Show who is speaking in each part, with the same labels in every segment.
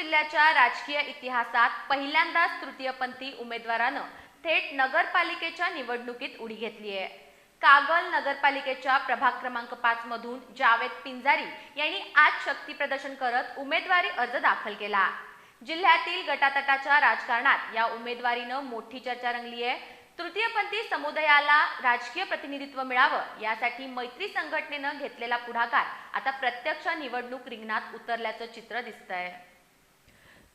Speaker 1: जिल्ह्याच्या राजकीय इतिहासात पहिल्यांदाच तृतीयपंथी उमेदवारानं थेट नगरपालिकेच्या निवडणुकीत उडी घेतली आहे. कागल नगरपालिकेच्या प्रभाग क्रमांक पाच मधून जावेद पिंजारी यांनी आज शक्ती प्रदर्शन करत उमेदवारी अर्ज दाखल केला. जिल्ह्यातील गटातटाच्या राजकारणात या उमेदवारीनं मोठी चर्चा रंगली आहे. तृतीयपंथी समुदायाला राजकीय प्रतिनिधित्व मिळावं यासाठी मैत्री संघटनेनं घेतलेला पुढाकार आता प्रत्यक्ष निवडणूक रिंगणात उतरल्याचं चित्र दिसतंय.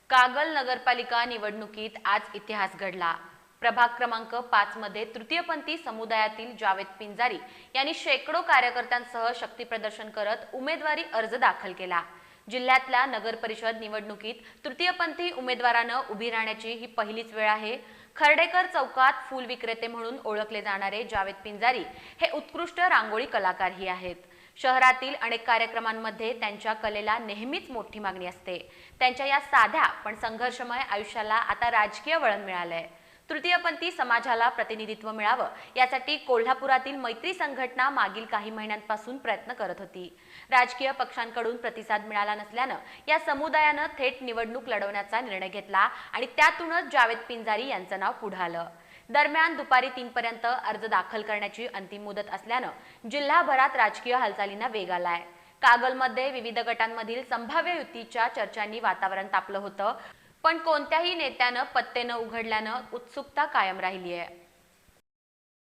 Speaker 1: कागल नगरपालिका निवडणुकीत आज इतिहास घडला. प्रभाग क्रमांक पाच मध्ये तृतीयपंथी समुदायातील जावेद पिंजारी यांनी शेकडो कार्यकर्त्यांसह शक्ती प्रदर्शन करत उमेदवारी अर्ज दाखल केला. जिल्ह्यातल्या नगर परिषद निवडणुकीत तृतीयपंथी उमेदवारानं उभी राहण्याची ही पहिलीच वेळ आहे. खर्डेकर चौकात फुल विक्रेते म्हणून ओळखले जाणारे जावेद पिंजारी हे उत्कृष्ट रांगोळी कलाकारही आहेत. शहरातील अनेक कार्यक्रमांमध्ये त्यांच्या कलेला नेहमीच मोठी मागणी असते. त्यांच्या या साध्या पण संघर्षमय आयुष्याला आता राजकीय वळण मिळालंय. तृतीयपंथी समाजाला प्रतिनिधित्व मिळावं यासाठी कोल्हापुरातील मैत्री संघटना मागील काही महिन्यांपासून प्रयत्न करत होती. राजकीय पक्षांकडून प्रतिसाद मिळाला नसल्यानं या समुदायानं थेट निवडणूक लढवण्याचा निर्णय घेतला आणि त्यातूनच जावेद पिंजारी यांचं नाव पुढं आलं. दरम्यान दुपारी तीनपर्यंत अर्ज दाखल करण्याची अंतिम मुदत असल्यानं जिल्हाभरात राजकीय हालचालींना वेग आलाय. कागलमध्ये विविध गटांमधील संभाव्य युतीच्या चर्चांनी वातावरण तापलं होतं पण कोणत्याही नेत्यानं पत्ते न उघडल्यानं उत्सुकता कायम राहिली आहे